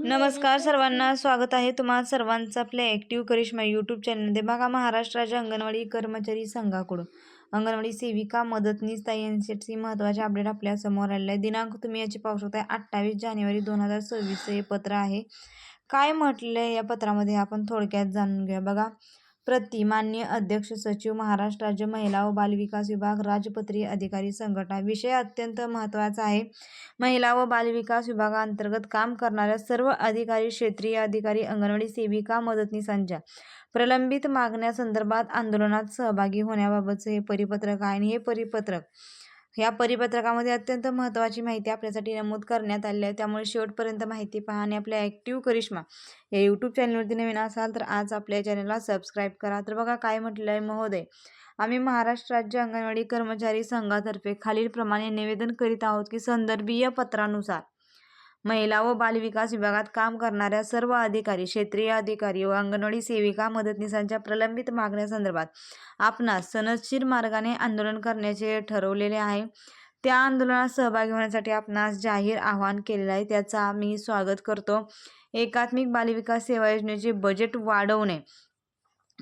नमस्कार सर्वांना स्वागत आहे तुम्हा सर्वांचं आपल्या ॲक्टिव्ह करिश्मा यूट्यूब चॅनलमध्ये बघा महाराष्ट्राच्या अंगणवाडी कर्मचारी संघाकडून. अंगणवाडी सेविका मदतनीस ताई यांच्याशी महत्त्वाचे अपडेट आपल्यासमोर आलेलं आहे दिनांक तुम्ही याची पाहू शकता अठ्ठावीस जानेवारी दोन हजार सव्वीस हे पत्र आहे. काय म्हटलं आहे या पत्रामध्ये? आपण थोडक्यात जाणून घ्या बघा प्रति मान्य अध्यक्ष सचिव महाराष्ट्र राज्य महिला व बालविकास विभाग राजपत्रीय अधिकारी संघटना विषय अत्यंत महत्त्वाचा आहे. महिला व बालविकास विभागाअंतर्गत काम करणाऱ्या सर्व अधिकारी क्षेत्रीय अधिकारी अंगणवाडी सेविका मदतनीसांच्या प्रलंबित मागण्यासंदर्भात आंदोलनात सहभागी होण्याबाबतचं हे परिपत्रक आहे आणि हे परिपत्रक या परिपत्रकामध्ये अत्यंत महत्त्वाची माहिती आपल्यासाठी नमूद करण्यात आली आहे. त्यामुळे शेवटपर्यंत माहिती पहा आणि आपल्या ॲक्टिव्ह करिश्मा या यूट्यूब चॅनलवरती नवीन असाल तर आज आपल्या चॅनलला सबस्क्राईब करा. तर बघा काय म्हटलं आहे महोदय. आम्ही महाराष्ट्र राज्य अंगणवाडी कर्मचारी संघातर्फे खालीलप्रमाणे निवेदन करीत आहोत की संदर्भीय पत्रानुसार महिला व बालविकास विभागात काम करणाऱ्या सर्व अधिकारी क्षेत्रीय अधिकारी व अंगणवाडी सेविका मदतनीसांच्या प्रलंबित मागण्यासंदर्भात आपणास सनदशीर मार्गाने आंदोलन करण्याचे ठरवलेले आहे. त्या आंदोलनात सहभागी होण्यासाठी आपणास जाहीर आवाहन केलेलं आहे. त्याचा मी स्वागत करतो. एकात्मिक बालविकास सेवा योजनेचे बजेट वाढवणे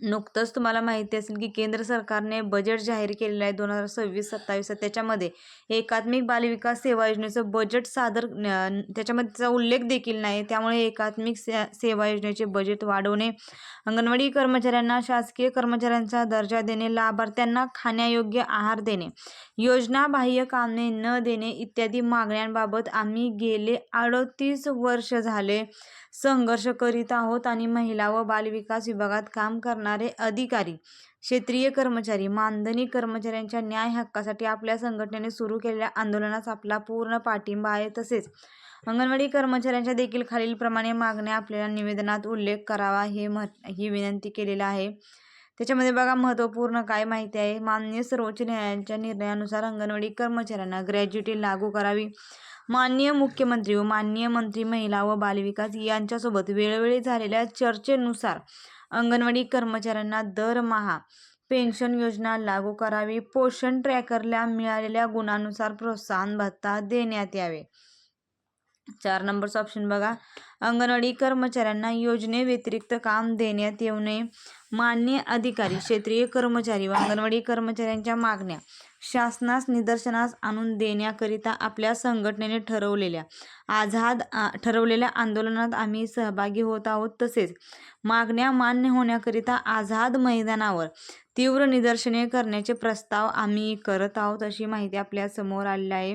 नुकतंच तुम्हाला माहिती असेल की केंद्र सरकारने बजेट जाहीर केलेलं आहे दोन हजार सव्वीस सत्तावीस त्याच्यामध्ये एकात्मिक बालविकास सेवा योजनेचं बजेट सादर त्याच्यामध्ये त्याचा उल्लेख देखील नाही. त्यामुळे एकात्मिक से सेवा योजनेचे बजेट वाढवणे अंगणवाडी कर्मचाऱ्यांना शासकीय कर्मचाऱ्यांचा दर्जा देणे लाभार्थ्यांना खाण्यायोग्य आहार देणे योजना बाह्य कामे न देणे इत्यादी मागण्यांबाबत आम्ही गेले अडतीस वर्ष झाले संघर्ष करीत आहोत आणि महिला व बालविकास विभागात काम करणार अधिकारी क्षेत्रीय कर्मचारी मानधनी कर्मचाऱ्यांच्या न्याय हक्कासाठी आपल्या संघटनेने सुरू केलेल्या आंदोलनास आपला पूर्ण पाठिंबा आहे तसेच अंगणवाडी कर्मचाऱ्यांच्या देखील खालीलप्रमाणे मागण्या आपल्याला निवेदनात उल्लेख करावा हे मह ही विनंती केलेला आहे. त्याच्यामध्ये बघा महत्त्वपूर्ण काय माहिती आहे? मान्य सर्वोच्च न्यायालयाच्या निर्णयानुसार अंगणवाडी कर्मचाऱ्यांना ग्रॅज्युटी लागू करावी. माननीय मुख्यमंत्री व माननीय मंत्री महिला व बालविकास यांच्यासोबत वेळोवेळी झालेल्या चर्चेनुसार अंगणवाडी कर्मचाऱ्यांना दरमहा पेन्शन योजना लागू करावी पोषण ट्रॅकरला मिळालेल्या गुणानुसार प्रोत्साहन भत्ता देण्यात यावे. चार नंबरचा ऑप्शन बघा. अंगणवाडी कर्मचाऱ्यांना योजनेव्यतिरिक्त काम देण्यात येऊ नये मान्य अधिकारी क्षेत्रीय कर्मचारी व अंगणवाडी कर्मचाऱ्यांच्या मागण्या शासनास निदर्शनास आणून देण्याकरिता आपल्या संघटनेने ठरवलेल्या आझाद ठरवलेल्या आंदोलनात आम्ही सहभागी होत आहोत तसेच मागण्या मान्य होण्याकरिता आझाद मैदानावर तीव्र निदर्शने करण्याचे प्रस्ताव आम्ही करत आहोत अशी माहिती आपल्यासमोर आलेली आहे.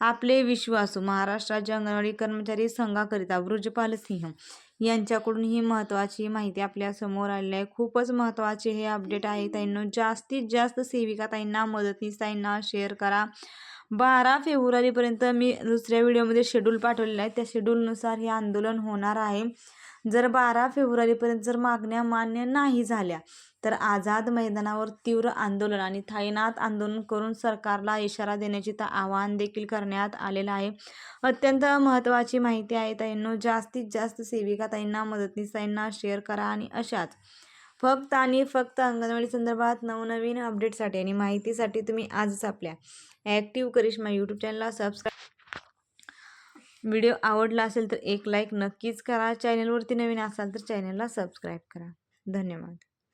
आपले विश्वासू महाराष्ट्राच्या अंगणवाडी कर्मचारी संघाकरिता वृजपाल सिंह यांच्याकडून ही महत्त्वाची माहिती आपल्यासमोर आलेली आहे. खूपच महत्त्वाचे हे अपडेट आहे ताईंनो. जास्तीत जास्त सेविका ताईंना मदतनीस ताईंना शेअर करा. बारा फेब्रुवारीपर्यंत मी दुसऱ्या व्हिडिओमध्ये शेड्यूल पाठवलेलं आहे. त्या शेड्यूलनुसार हे आंदोलन होणार आहे. जर बारा फेब्रुवारीपर्यंत जर मागण्या मान्य नाही झाल्या तर आझाद मैदानावर तीव्र आंदोलन आणि थाईनाथ आंदोलन करून सरकारला इशारा देण्याचे तर आवाहन देखील करण्यात आलेलं आहे. अत्यंत महत्त्वाची माहिती आहे ताईंनो. जास्तीत जास्त सेविका ताईंना मदतनीस ताईंना शेअर करा आणि अशाच फक्त आणि फक्त अंगणवाडी संदर्भात नवनवीन अपडेटसाठी आणि माहितीसाठी तुम्ही आजच आपल्या ॲक्टिव्ह करिश्मा यूट्यूब चॅनलला सबस्क्राईब व्हिडिओ आवडला असेल तर एक लाईक नक्कीच करा. चॅनलवरती नवीन असाल तर चॅनलला सबस्क्राईब करा. धन्यवाद.